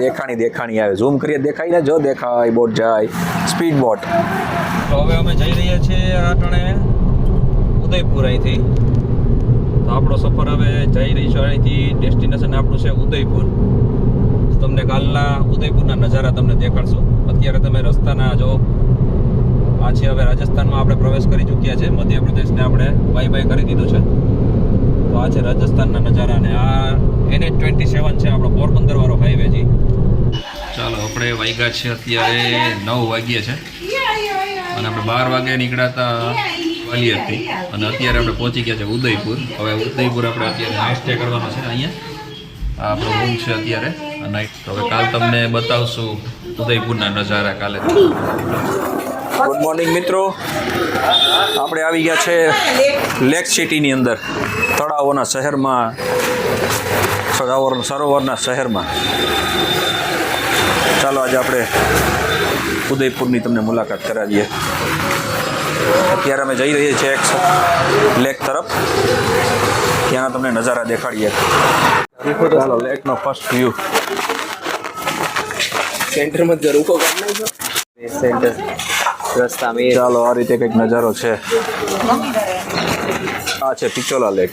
દેખાણી દેખાણી આવે. ઝૂમ કરીએ દેખાય ને જો દેખાય બોટ જાય. સ્પીડ બોટ તો હવે અમે જઈ રહ્યા છીએ આટણે ઉદયપુર અહીંથી તો આપણો સફર હવે જઈ રહી છે અહીંથી. ડેસ્ટિનેશન આપણું છે ઉદયપુર. તમને કાલના ઉદયપુરના નજારા તમને દેખાડશું. અત્યારે તમે રસ્તાના જો આ છે હવે રાજસ્થાનમાં આપણે પ્રવેશ કરી ચૂક્યા છે મધ્યપ્રદેશને આપણે. બાય બાય કરી દીધું છે. તો આ છે રાજસ્થાનના નજારા અને આ એને ટ્વેન્ટી સેવન છે આપણો પોરબંદર વાળો હાઈવે જી. ચાલો આપણે વાગ્યા છે અત્યારે નવ વાગ્યા છે. અને આપણે બાર વાગે નીકળ્યા હતા વાલી હતી અને અત્યારે આપણે પહોંચી ગયા છે ઉદયપુર. હવે ઉદયપુર આપણે અત્યારે નાઇટ સ્ટે કરવાનો છે અહીંયા. આ આપણો રૂમ છે અત્યારે નાઇટ તો હવે કાલ તમને બતાવશું ઉદયપુરના નજારા કાલે. ગુડ મોર્નિંગ મિત્રો. આપણે આવી ગયા છે લેક સિટીની અંદર તળાવોના શહેરમાં. સરોવર સરોવરના શહેરમાં. ચાલો આજે આપણે ઉદયપુરની તમને મુલાકાત કરાવીએ. અત્યારે અમે જઈ રહીએ છીએ એક લેક તરફ. ત્યાંના તમને નજારા દેખાડીએ. ચાલો લેકનો ફર્સ્ટ વ્યૂ સેન્ટરમાં જ રૂકો સેન્ટર રસ્તા ચાલો આ રીતે કંઈક નજારો છે. આ છે પિચોલા લેક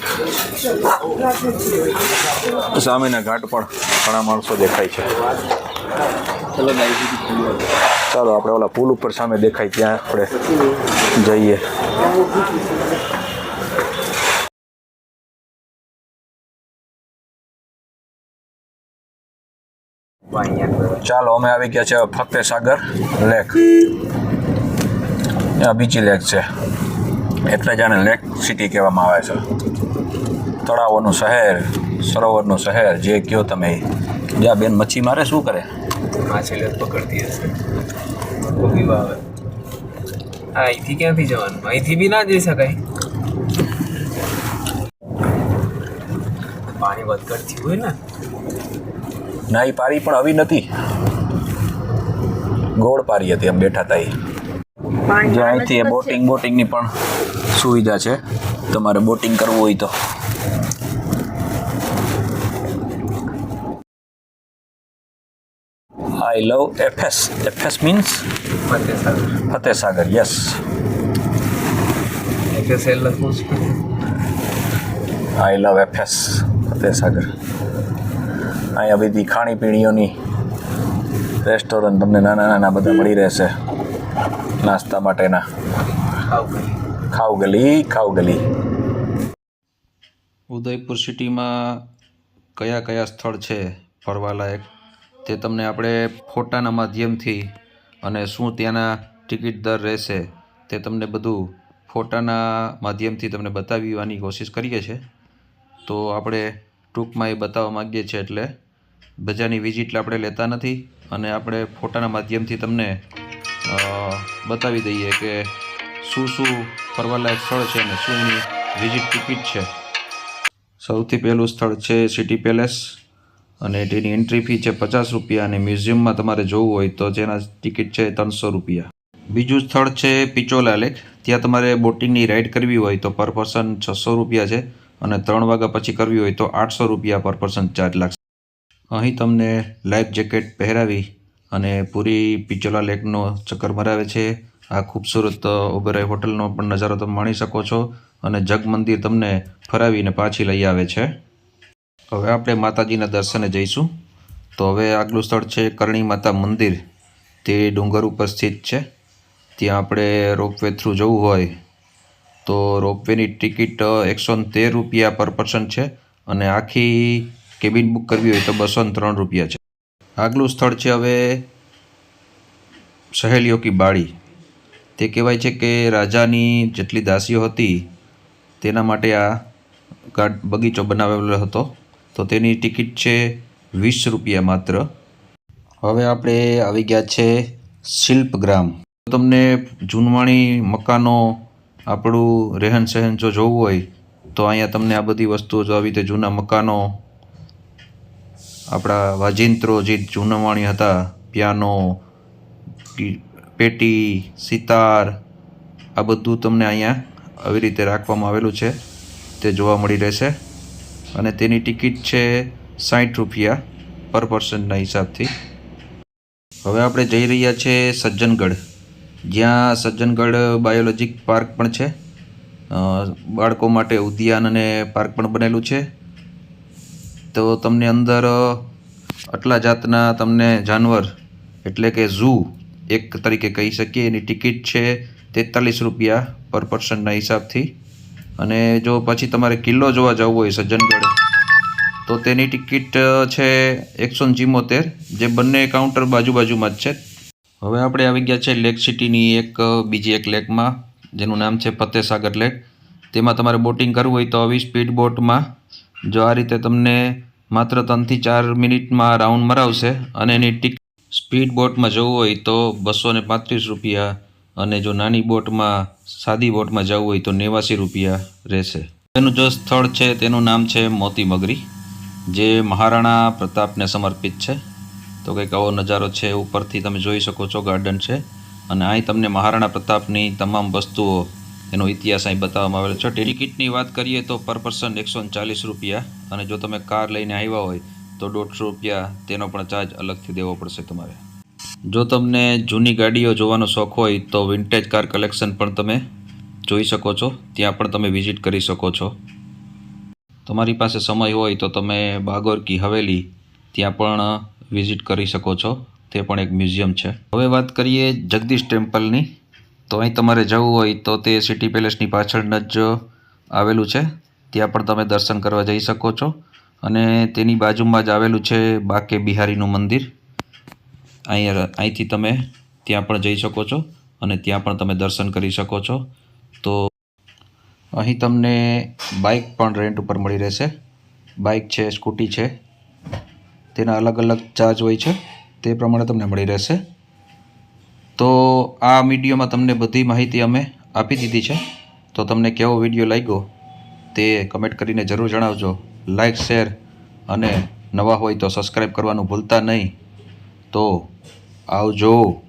સામેના ઘાટ પણ ઘણા માણસો દેખાય છે ચલો ગાઈ ચાલો આપણે ઓલા પુલ ઉપર સામે દેખાય ત્યાં આપણે જઈએ ચાલો અમે આવી ગયા છે ફતેહ સાગર લેક આ બીજી લેક છે એટલે જ આને લેક સિટી કહેવામાં આવે છે. તળાવોનું શહેર સરોવરનું શહેર જે કયો તમે. જ્યાં બેન મચ્છી મારે શું કરે? માછલી પકડતી હશે. કોબી વાવે. અહીંથી ક્યાંથી જવાનું? અહીંથી બી ના જઈ શકાય. પાણી વધઘટ થયું હોય ને. ના એ પારી પણ આવી નથી. ગોળ પારી હતી એમ બેઠા હતા એ અહીંથી બોટિંગ બોટિંગની પણ સુવિધા છે. તમારે બોટિંગ કરવું હોય તો. I love FS FS means Fateh Sagar yes I love FS Fateh Sagar અહીંયા બધી ખાણીપીણીઓની રેસ્ટોરન્ટ તમને નાના નાના બધા મળી રહેશે. નાસ્તા માટેના. ખાવ ગલી ખાવ ગલી ઉદયપુર સિટીમાં કયા કયા સ્થળ છે ફરવાલાયક? તે તમને આપણે ફોટાના માધ્યમથી અને શું ત્યાંના ટિકિટ દર રહેશે તે તમને બધું ફોટાના માધ્યમથી તમને બતાવવાની કોશિશ કરીએ છીએ. તો આપણે ટૂંકમાં એ બતાવવા માગીએ છીએ એટલે બજારની વિઝિટ આપણે લેતા નથી અને આપણે ફોટાના માધ્યમથી તમને બતાવી દઈએ કે શું શું ફરવાલાયક સ્થળ છે અને શું એની વિઝિટ ટિકિટ છે? સૌથી પહેલું સ્થળ છે સિટી પેલેસ અને તેની એન્ટ્રી ફી છે પચાસ રૂપિયા અને મ્યુઝિયમમાં તમારે જોવું હોય તો જેના ટિકિટ છે ત્રણસો રૂપિયા. બીજું સ્થળ છે પિચોલા લેક. ત્યાં તમારે બોટિંગની રાઈડ કરવી હોય તો પર પર્સન છસો રૂપિયા છે અને ત્રણ વાગ્યા પછી કરવી હોય તો આઠસો રૂપિયા પર પર્સન ચાર્જ લાગશે. અહીં તમને લાઈફ જેકેટ પહેરાવી અને પૂરી પિચોલા લેકનો ચક્કર મરાવે છે. આ ખૂબસૂરત ઓબેરાય હોટલનો પણ નજારો તમે માણી શકો છો અને જગ મંદિર તમને ફરાવીને પાછી લઈ આવે છે. હવે આપણે માતાજીના દર્શને જઈશું. તો હવે આગલું સ્થળ છે કરણી માતા મંદિર. તે ડુંગર ઉપર સ્થિત છે. ત્યાં આપણે રોપવે થ્રુ જવું હોય તો રોપવેની ટિકિટ એકસો તેર રૂપિયા પર પર્સન છે અને આખી કેબિન બુક કરવી હોય તો બસો ત્રણ રૂપિયા છે. આગલું સ્થળ છે હવે સહેલીઓ કી બાળી. તે કહેવાય છે કે રાજાની જેટલી દાસીઓ હતી, તેના માટે આ ગાર્ડ બગીચો બનાવેલો હતો. તો તેની ટિકિટ છે વીસ રૂપિયા માત્ર. હવે આપણે આવી ગયા છે શિલ્પગ્રામ. તમને જૂનવાણી મકાનો, આપણું રહેન સહેન જો જોવું હોય, તો અહીંયા તમને આ બધી વસ્તુઓ જો આવી રીતે જૂના મકાનો, આપણા વાજિંત્રો જે જૂનવાણી હતા, પિયાનો પેટી, સિતાર, આ બધું તમને અહીંયા આવી રીતે રાખવામાં આવેલું છે. તે જોવા મળી રહેશે. અને તેની ટિકિટ છે સાઠ રૂપિયા પર પર્સનના હિસાબથી. હવે આપણે જઈ રહ્યા છે સજ્જનગઢ. જ્યાં સજ્જનગઢ બાયોલોજીક પાર્ક પણ છે. બાળકો માટે ઉદ્યાન અને પાર્ક પણ બનેલું છે. તો તમને અંદર આટલા જાતના તમને જાનવર એટલે કે ઝૂ એક તરીકે કહી શકીએ, એની ટિકિટ છે તેતાલીસ રૂપિયા પર પર્સનના હિસાબથી. અને જો પછી તમારે કિલ્લો જોવા જવું હોય સજ્જનગઢ, તો તેની ટિકિટ છે એકસો ચિમ્મોતેર જે બંને કાઉન્ટર બાજુ બાજુમાં જ છે. હવે આપણે આવી ગયા છે લેક સિટીની એક બીજી એક લેકમાં, જેનું નામ છે ફતેસાગર લેક. તેમાં તમારે બોટિંગ કરવું હોય તો આવી સ્પીડ બોટમાં જો આ રીતે તમને માત્ર ત્રણથી ચાર મિનિટમાં રાઉન્ડ મરાવશે અને એની ટિક સ્પીડ બોટમાં જવું હોય તો બસો ને પાંત્રીસ રૂપિયા અને જો નાની બોટમાં, સાદી બોટમાં જવું હોય તો નેવાસી રૂપિયા રહેશે. તેનું જો સ્થળ છે, તેનું નામ છે મોતી મગરી જે મહારાણા પ્રતાપને સમર્પિત છે. તો કંઈક આવો નજારો છે, ઉપરથી તમે જોઈ શકો છો ગાર્ડન છે. અને અહીં તમને મહારાણા પ્રતાપની તમામ વસ્તુઓ, એનો ઇતિહાસ અહીં બતાવવામાં આવેલો છે. ટિકિટની વાત કરીએ તો પર પર્સન એકસો ચાલીસ રૂપિયા. અને જો તમે કાર લઈને આવ્યા હોય તો દોઢસો રૂપિયા તેનો પણ ચાર્જ અલગથી દેવો પડશે તમારે. જો તમને જૂની ગાડીઓ જોવાનો શોખ હોય તો વિન્ટેજ કાર કલેક્શન પણ તમે જોઈ શકો છો. ત્યાં પણ તમે વિઝિટ કરી શકો છો. તમારી પાસે સમય હોય તો તમે બાગોર કી હવેલી ત્યાં પણ વિઝિટ કરી શકો છો. તે પણ એક મ્યુઝિયમ છે. હવે વાત કરીએ જગદીશ ટેમ્પલની. તો અહીં તમારે જવું હોય તો તે સિટી પેલેસની પાછળ જ આવેલું છે. ત્યાં પણ તમે દર્શન કરવા જઈ શકો છો. અને તેની બાજુમાં જ આવેલું છે બાકે બિહારીનું મંદિર. અહીંયા અહીંથી તમે ત્યાં પણ જઈ શકો છો અને ત્યાં પણ તમે દર્શન કરી શકો છો. તો અહીં તમને બાઇક પણ રેન્ટ ઉપર મળી રહેશે. બાઇક છે, સ્કૂટી છે, તેના અલગ અલગ ચાર્જ હોય છે, તે પ્રમાણે તમને મળી રહેશે. તો આ વિડીયોમાં તમને બધી માહિતી અમે આપી દીધી છે. તો તમને કેવો વીડિયો લાગ્યો તે કમેન્ટ કરીને જરૂર જણાવજો. લાઇક શેર અને નવા હોય તો સબસ્ક્રાઈબ કરવાનું ભૂલતા નહીં. તો આવજો.